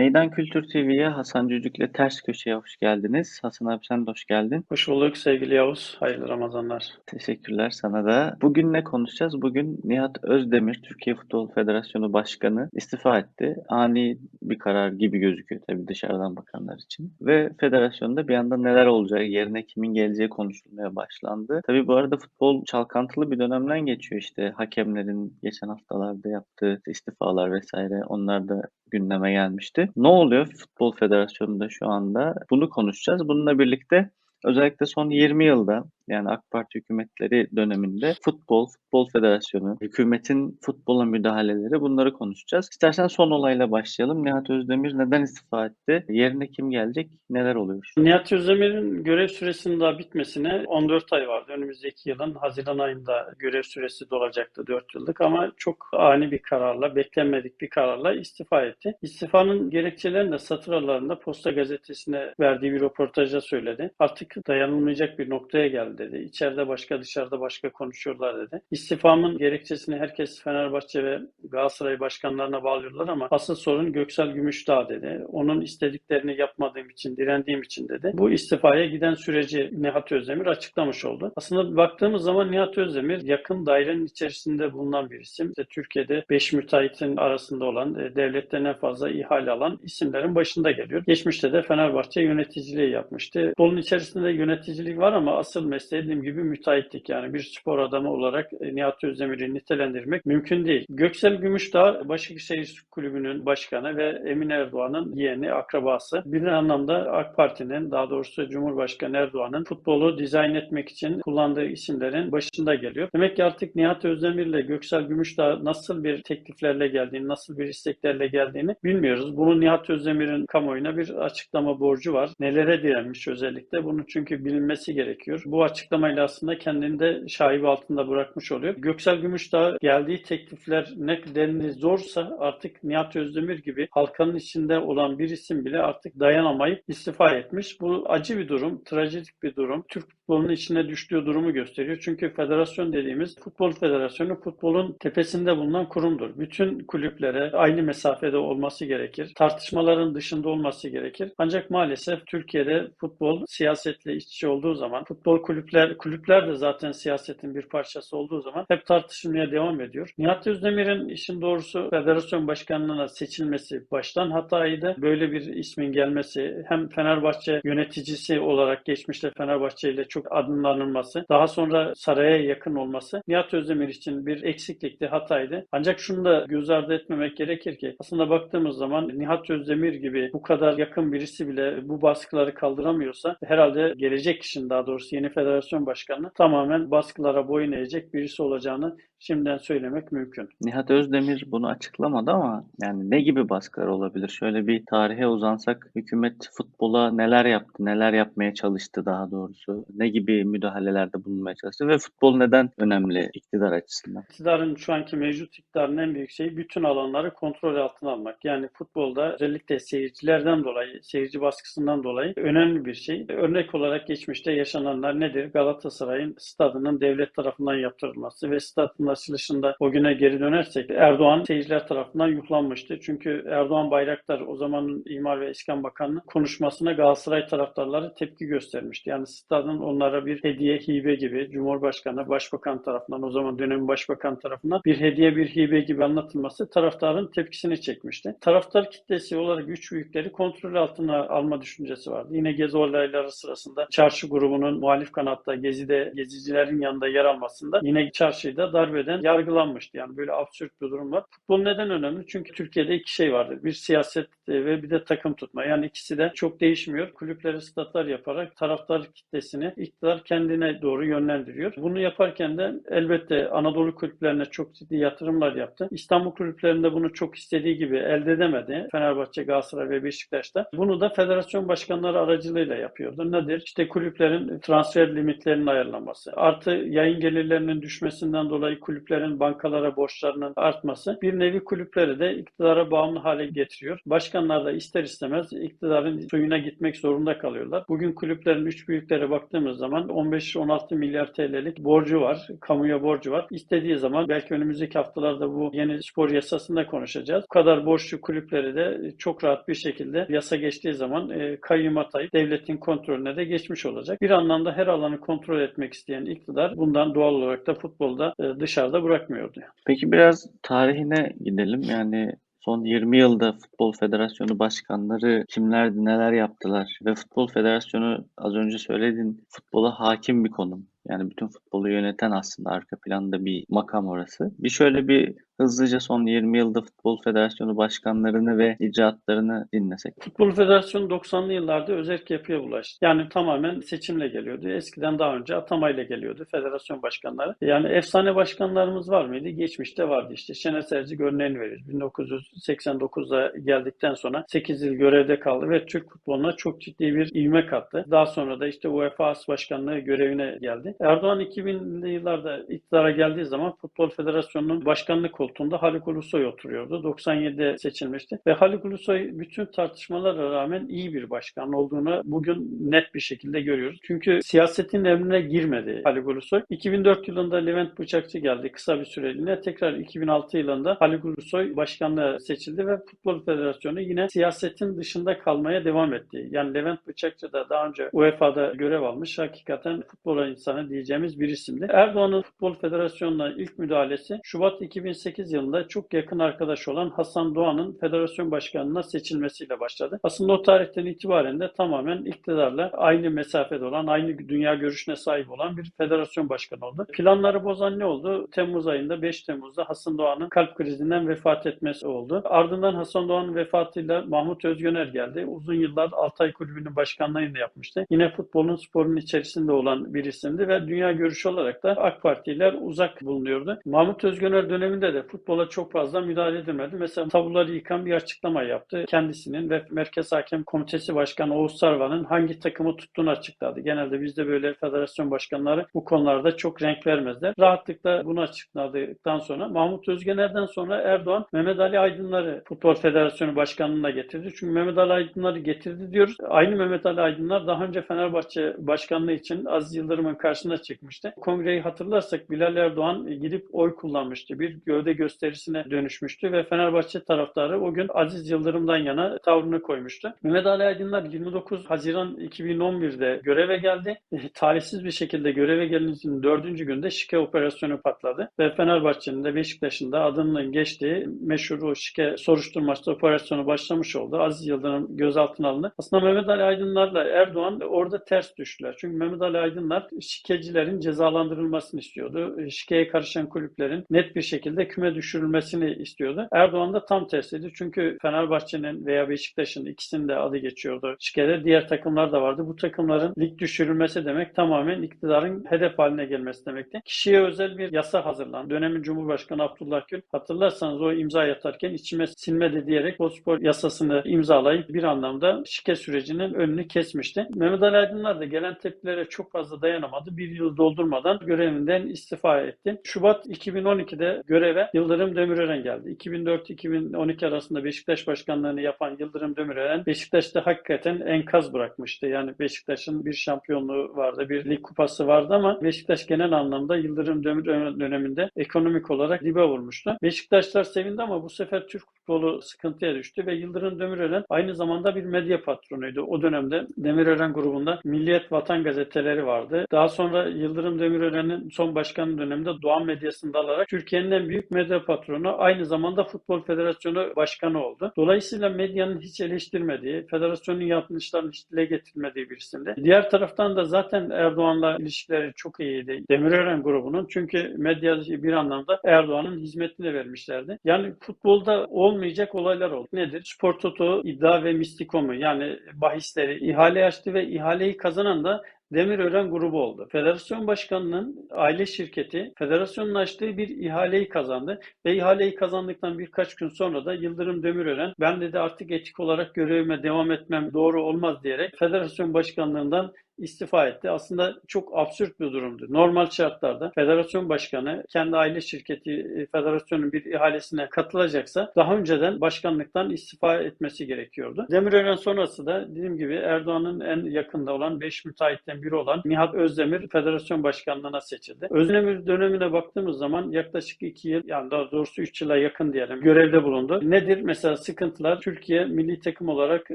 Meydan Kültür TV'ye Hasan Cücük'le Ters Köşe'ye hoş geldiniz. Hasan abi sen de hoş geldin. Hoş bulduk sevgili Yavuz. Hayırlı Ramazanlar. Teşekkürler sana da. Bugün ne konuşacağız? Bugün Nihat Özdemir, Türkiye Futbol Federasyonu Başkanı istifa etti. Ani bir karar gibi gözüküyor tabii dışarıdan bakanlar için. Ve federasyonda bir anda neler olacağı, yerine kimin geleceği konuşulmaya başlandı. Tabii bu arada futbol çalkantılı bir dönemden geçiyor işte. Hakemlerin geçen haftalarda yaptığı istifalar vesaire onlar da gündeme gelmişti. Ne oluyor Futbol Federasyonu'nda şu anda? Bunu konuşacağız. Bununla birlikte özellikle son 20 yılda yani AK Parti hükümetleri döneminde futbol, futbol federasyonu, hükümetin futbola müdahaleleri bunları konuşacağız. İstersen son olayla başlayalım. Nihat Özdemir neden istifa etti? Yerine kim gelecek? Neler oluyor? Nihat Özdemir'in görev süresinin daha bitmesine 14 ay vardı. Önümüzdeki yılın Haziran ayında görev süresi dolacaktı 4 yıllık ama çok ani bir kararla, beklenmedik bir kararla istifa etti. İstifanın gerekçelerini de satır aralarında Posta Gazetesi'ne verdiği bir röportajda söyledi. Artık dayanılmayacak bir noktaya geldi dedi. İçeride başka dışarıda başka konuşuyorlar dedi. İstifamın gerekçesini herkes Fenerbahçe ve Galatasaray başkanlarına bağlıyorlar ama asıl sorun Göksel Gümüşdağ dedi. Onun istediklerini yapmadığım için, direndiğim için dedi. Bu istifaya giden süreci Nihat Özdemir açıklamış oldu. Aslında baktığımız zaman Nihat Özdemir yakın dairenin içerisinde bulunan bir isim. İşte Türkiye'de 5 müteahhitin arasında olan, e, devletten en fazla ihale alan isimlerin başında geliyor. Geçmişte de Fenerbahçe yöneticiliği yapmıştı. Futbolun içerisinde yöneticilik var ama asıl mesleği dediğim gibi müteahhitlik. Yani bir spor adamı olarak e, Nihat Özdemir'i nitelendirmek mümkün değil. Göksel Gümüşdağ Başakşehir Kulübü'nün başkanı ve Emin Erdoğan'ın yeğeni, akrabası. Bir anlamda AK Parti'nin daha doğrusu Cumhurbaşkanı Erdoğan'ın futbolu dizayn etmek için kullandığı isimlerin başında geliyor. Demek ki artık Nihat Özdemir ile Göksel Gümüşdağ nasıl bir tekliflerle geldiğini, nasıl bir isteklerle geldiğini bilmiyoruz. Bunu Nihat Özdemir'in kamuoyuna bir açıklama borcu var. Nelere direnmiş özellikle? Bunu çünkü bilinmesi gerekiyor. Bu açıklamayla aslında kendini de şaibe altında bırakmış oluyor. Göksel Gümüşdağ geldiği teklifler ne denli zorsa artık Nihat Özdemir gibi halkanın içinde olan bir isim bile artık dayanamayıp istifa etmiş. Bu acı bir durum, trajedik bir durum. Türk futbolunun içine düştüğü durumu gösteriyor. Çünkü federasyon dediğimiz futbol federasyonu futbolun tepesinde bulunan kurumdur. Bütün kulüplere aynı mesafede olması gerekir. Tartışmaların dışında olması gerekir. Ancak maalesef Türkiye'de futbol siyasetle iç içe olduğu zaman futbol kulüpler kulüpler de zaten siyasetin bir parçası olduğu zaman hep tartışılmaya devam ediyor. Nihat Özdemir'in işin doğrusu federasyon başkanlığına seçilmesi baştan hataydı. Böyle bir ismin gelmesi hem Fenerbahçe yöneticisi olarak geçmişte Fenerbahçe ile çok çok adının anılması, daha sonra saraya yakın olması Nihat Özdemir için bir eksiklikti, hataydı. Ancak şunu da göz ardı etmemek gerekir ki aslında baktığımız zaman Nihat Özdemir gibi bu kadar yakın birisi bile bu baskıları kaldıramıyorsa herhalde gelecek kişinin daha doğrusu yeni federasyon başkanı tamamen baskılara boyun eğecek birisi olacağını şimdiden söylemek mümkün. Nihat Özdemir bunu açıklamadı ama yani ne gibi baskılar olabilir? Şöyle bir tarihe uzansak hükümet futbola neler yaptı, neler yapmaya çalıştı daha doğrusu, ne gibi müdahalelerde bulunmaya çalıştı ve futbol neden önemli iktidar açısından? İktidarın şu anki mevcut iktidarın en büyük şeyi bütün alanları kontrol altına almak. Yani futbolda özellikle seyircilerden dolayı, seyirci baskısından dolayı önemli bir şey. Örnek olarak geçmişte yaşananlar nedir? Galatasaray'ın stadının devlet tarafından yaptırılması ve stadın açılışında o güne geri dönersek Erdoğan seyirciler tarafından yuhlanmıştı. Çünkü Erdoğan Bayraktar o zamanın İmar ve İskan Bakanı'nın konuşmasına Galatasaray taraftarları tepki göstermişti. Yani stadın onlara bir hediye, hibe gibi Cumhurbaşkanı, Başbakan tarafından o zaman dönemin Başbakan tarafından bir hediye, bir hibe gibi anlatılması taraftarın tepkisini çekmişti. Taraftar kitlesi olarak üç büyükleri kontrol altına alma düşüncesi vardı. Yine Gezi olayları sırasında çarşı grubunun muhalif kanatta Gezi'de gezicilerin yanında yer almasında yine çarşıyı darbe eden yargılanmıştı. Yani böyle absürt bir durum var. Futbol neden önemli? Çünkü Türkiye'de iki şey vardır. Bir siyaset e, ve bir de takım tutma. Yani ikisi de çok değişmiyor. Kulüpleri statlar yaparak taraftar kitlesini iktidar kendine doğru yönlendiriyor. Bunu yaparken de elbette Anadolu kulüplerine çok ciddi yatırımlar yaptı. İstanbul kulüplerinde bunu çok istediği gibi elde edemedi. Fenerbahçe, Galatasaray ve Beşiktaş'ta. Bunu da federasyon başkanları aracılığıyla yapıyordu. Nedir? İşte kulüplerin transfer limitlerinin ayarlanması. Artı yayın gelirlerinin düşmesinden dolayı kulüplerin bankalara borçlarının artması bir nevi kulüpleri de iktidara bağımlı hale getiriyor. Başkanlar da ister istemez iktidarın suyuna gitmek zorunda kalıyorlar. Bugün kulüplerin üç büyüklere baktığımız zaman 15-16 milyar TL'lik borcu var. Kamuya borcu var. İstediği zaman belki önümüzdeki haftalarda bu yeni spor yasasında konuşacağız. Bu kadar borçlu kulüpleri de çok rahat bir şekilde yasa geçtiği zaman e, kayyum atayıp devletin kontrolüne de geçmiş olacak. Bir anlamda her alanı kontrol etmek isteyen iktidar bundan doğal olarak da futbolda e, dışarıda bırakmıyordu. Peki biraz tarihine gidelim. Yani son 20 yılda Futbol Federasyonu başkanları kimlerdi, neler yaptılar ve Futbol Federasyonu az önce söyledin futbola hakim bir konum. Yani bütün futbolu yöneten aslında arka planda bir makam orası. Bir şöyle bir hızlıca son 20 yılda Futbol Federasyonu başkanlarını ve icraatlarını dinlesek. Futbol Federasyonu 90'lı yıllarda özerk yapıya ulaştı. Yani tamamen seçimle geliyordu. Eskiden daha önce atamayla geliyordu federasyon başkanları. Yani efsane başkanlarımız var mıydı? Geçmişte vardı işte. Şener Sercik örneğini veriyoruz. 1989'da geldikten sonra 8 yıl görevde kaldı ve Türk futboluna çok ciddi bir ivme kattı. Daha sonra da işte UEFA As Başkanlığı görevine geldi. Erdoğan 2000'li yıllarda iktidara geldiği zaman Futbol Federasyonu'nun başkanlık koltuğunda Haluk Ulusoy oturuyordu. 97'de seçilmişti. Ve Haluk Ulusoy bütün tartışmalara rağmen iyi bir başkan olduğunu bugün net bir şekilde görüyoruz. Çünkü siyasetin emrine girmedi Haluk Ulusoy. 2004 yılında Levent Bıçakçı geldi kısa bir süreliğine. Tekrar 2006 yılında Haluk Ulusoy başkanlığa seçildi ve Futbol Federasyonu yine siyasetin dışında kalmaya devam etti. Yani Levent Bıçakçı da daha önce UEFA'da görev almış. Hakikaten futbol insanı diyeceğimiz bir isimdi. Erdoğan'ın Futbol Federasyonu'na ilk müdahalesi Şubat 2008 yılında çok yakın arkadaş olan Hasan Doğan'ın federasyon başkanına seçilmesiyle başladı. Aslında o tarihten itibaren de tamamen iktidarla aynı mesafede olan, aynı dünya görüşüne sahip olan bir federasyon başkanı oldu. Planları bozan ne oldu? Temmuz ayında 5 Temmuz'da Hasan Doğan'ın kalp krizinden vefat etmesi oldu. Ardından Hasan Doğan'ın vefatıyla Mahmut Özgöner geldi. Uzun yıllar Altay Kulübü'nün başkanlığını yapmıştı. Yine futbolun sporun içerisinde olan bir isimdi ve dünya görüşü olarak da AK Partiler uzak bulunuyordu. Mahmut Özgöner döneminde de futbola çok fazla müdahale edilmedi. Mesela tabuları yıkan bir açıklama yaptı. Kendisinin ve Merkez Hakem Komitesi Başkanı Oğuz Sarvan'ın hangi takımı tuttuğunu açıkladı. Genelde bizde böyle federasyon başkanları bu konularda çok renk vermezler. Rahatlıkla bunu açıkladıktan sonra Mahmut Özgener'den sonra Erdoğan Mehmet Ali Aydınlar'ı Futbol Federasyonu Başkanlığına getirdi. Çünkü Mehmet Ali Aydınlar'ı getirdi diyoruz. Aynı Mehmet Ali Aydınlar daha önce Fenerbahçe Başkanlığı için Aziz Yıldırım'ın karşısına çıkmıştı. Kongreyi hatırlarsak Bilal Erdoğan gidip oy kullanmıştı. Bir gövde gösterisine dönüşmüştü ve Fenerbahçe taraftarı o gün Aziz Yıldırım'dan yana tavrını koymuştu. Mehmet Ali Aydınlar 29 Haziran 2011'de göreve geldi. Talihsiz bir şekilde göreve gelince dördüncü günde şike operasyonu patladı ve Fenerbahçe'nin de Beşiktaş'ın da adının geçtiği meşhur o şike soruşturması operasyonu başlamış oldu. Aziz Yıldırım gözaltına alındı. Aslında Mehmet Ali Aydınlar'la Erdoğan orada ters düştüler. Çünkü Mehmet Ali Aydınlar şikecilerin cezalandırılmasını istiyordu. Şikeye karışan kulüplerin net bir şekilde küme düşürülmesini istiyordu. Erdoğan da tam tersiydi. Çünkü Fenerbahçe'nin veya Beşiktaş'ın ikisinin de adı geçiyordu. Şikede diğer takımlar da vardı. Bu takımların lig düşürülmesi demek tamamen iktidarın hedef haline gelmesi demekti. Kişiye özel bir yasa hazırlandı. Dönemin Cumhurbaşkanı Abdullah Gül hatırlarsanız o imza yatarken içime sinmedi diyerek o spor yasasını imzalayıp bir anlamda şike sürecinin önünü kesmişti. Mehmet Ali Aydınlar da gelen tepkilere çok fazla dayanamadı. Bir yıl doldurmadan görevinden istifa etti. Şubat 2012'de göreve Yıldırım Demirören geldi. 2004-2012 arasında Beşiktaş başkanlığını yapan Yıldırım Demirören Beşiktaş'ta hakikaten enkaz bırakmıştı. Yani Beşiktaş'ın bir şampiyonluğu vardı, bir lig kupası vardı ama Beşiktaş genel anlamda Yıldırım Demirören döneminde ekonomik olarak dibe vurmuştu. Beşiktaşlar sevindi ama bu sefer Türk futbolu sıkıntıya düştü ve Yıldırım Demirören aynı zamanda bir medya patronuydu. O dönemde Demirören grubunda Milliyet Vatan gazeteleri vardı. Daha sonra Yıldırım Demirören'in son başkan döneminde Doğan medyasında alarak Türkiye'nin en büyük medya patronu aynı zamanda Futbol Federasyonu Başkanı oldu. Dolayısıyla medyanın hiç eleştirmediği, federasyonun yanlışlarını hiç dile getirmediği bir isimdi. Diğer taraftan da zaten Erdoğan'la ilişkileri çok iyiydi. Demirören grubunun çünkü medya bir anlamda Erdoğan'ın hizmetine vermişlerdi. Yani futbolda olmayacak olaylar oldu. Nedir? Spor Toto iddia ve mistikomu yani bahisleri ihale açtı ve ihaleyi kazanan da Demirören grubu oldu. Federasyon başkanının aile şirketi federasyonun açtığı bir ihaleyi kazandı ve ihaleyi kazandıktan birkaç gün sonra da Yıldırım Demirören ben dedi artık etik olarak görevime devam etmem doğru olmaz diyerek federasyon başkanlığından istifa etti. Aslında çok absürt bir durumdu. Normal şartlarda federasyon başkanı kendi aile şirketi e, federasyonun bir ihalesine katılacaksa daha önceden başkanlıktan istifa etmesi gerekiyordu. Demirören sonrası da dediğim gibi Erdoğan'ın en yakında olan 5 müteahhitten biri olan Nihat Özdemir federasyon başkanlığına seçildi. Özdemir dönemine baktığımız zaman yaklaşık 2 yıl yani daha doğrusu 3 yıla yakın diyelim görevde bulundu. Nedir? Mesela sıkıntılar Türkiye milli takım olarak e,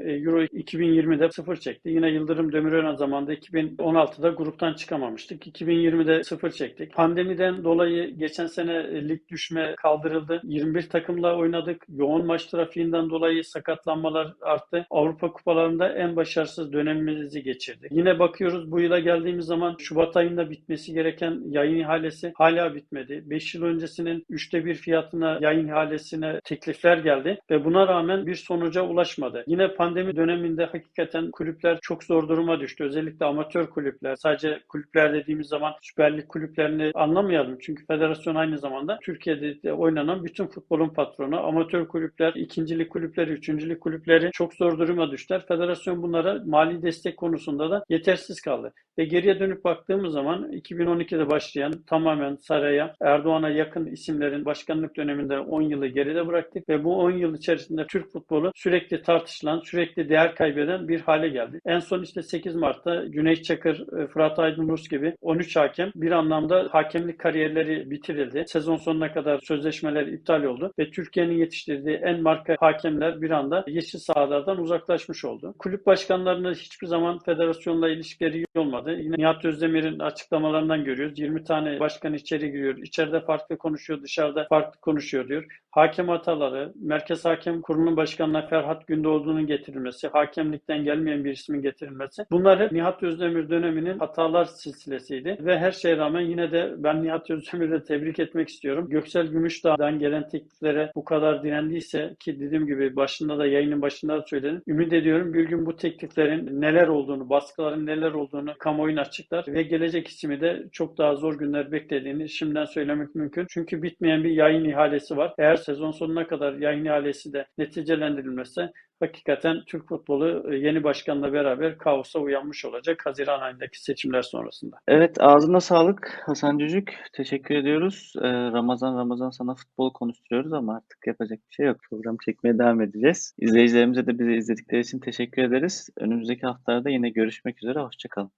Euro 2020'de sıfır çekti. Yine Yıldırım Demirören zamanında 2016'da gruptan çıkamamıştık. 2020'de sıfır çektik. Pandemiden dolayı geçen sene e, lig düşme kaldırıldı. 21 takımla oynadık. Yoğun maç trafiğinden dolayı sakatlanmalar arttı. Avrupa kupalarında en başarısız dönemimizi geçirdik. Yine bakıyoruz bu yıla geldiğimiz zaman Şubat ayında bitmesi gereken yayın ihalesi hala bitmedi. 5 yıl öncesinin üçte bir fiyatına yayın ihalesine teklifler geldi ve buna rağmen bir sonuca ulaşmadı. Yine pandemi döneminde hakikaten kulüpler çok zor duruma düştü. Özellikle amatör kulüpler. Sadece kulüpler dediğimiz zaman Süper Lig kulüplerini anlamayalım. Çünkü federasyon aynı zamanda Türkiye'de de oynanan bütün futbolun patronu. Amatör kulüpler, ikincilik kulüpleri, üçüncülük kulüpleri çok zor duruma düştüler. Federasyon bunlara mali destek konusunda da yetersiz kaldı. Ve geriye dönüp baktığımız zaman 2012'de başlayan tamamen saraya, Erdoğan'a yakın isimlerin başkanlık döneminde 10 yılı geride bıraktık ve bu 10 yıl içerisinde Türk futbolu sürekli tartışılan, sürekli değer kaybeden bir hale geldi. En son işte 8 Mart'ta Cüneyt Çakır, e, Fırat Aydın Rus gibi 13 hakem bir anlamda hakemlik kariyerleri bitirildi. Sezon sonuna kadar sözleşmeler iptal oldu ve Türkiye'nin yetiştirdiği en marka hakemler bir anda yeşil sahalardan uzaklaşmış oldu. Kulüp başkanlarının hiçbir zaman federasyonla ilişkileri iyi olmadı. Yine Nihat Özdemir'in açıklamalarından görüyoruz. 20 tane başkan içeri giriyor. İçeride farklı konuşuyor, dışarıda farklı konuşuyor diyor. Hakem hataları, Merkez Hakem Kurulu'nun başkanına Ferhat Gündoğdu'nun getirilmesi, hakemlikten gelmeyen bir ismin getirilmesi. Bunlar hep Nihat Özdemir döneminin hatalar silsilesiydi. Ve her şeye rağmen yine de ben Nihat Özdemir'i tebrik etmek istiyorum. Göksel Gümüşdağ'dan gelen tekliflere bu kadar direndiyse ki dediğim gibi başında da yayının başında da söyledim. Ümit ediyorum bir gün bu tekliflerin neler olduğunu, baskıların neler olduğunu kamuoyuna açıklar ve gelecek ismi de çok daha zor günler beklediğini şimdiden söylemek mümkün. Çünkü bitmeyen bir yayın ihalesi var. Eğer sezon sonuna kadar yayın ihalesi de neticelendirilmezse hakikaten Türk futbolu e, yeni başkanla beraber kaosa uyanmış olacak Haziran ayındaki seçimler sonrasında. Evet ağzına sağlık Hasan Cücük. Teşekkür ediyoruz. Ee, Ramazan Ramazan sana futbol konuşturuyoruz ama artık yapacak bir şey yok. Program çekmeye devam edeceğiz. İzleyicilerimize de bizi izledikleri için teşekkür ederiz. Önümüzdeki haftalarda yine görüşmek üzere. Hoşçakalın.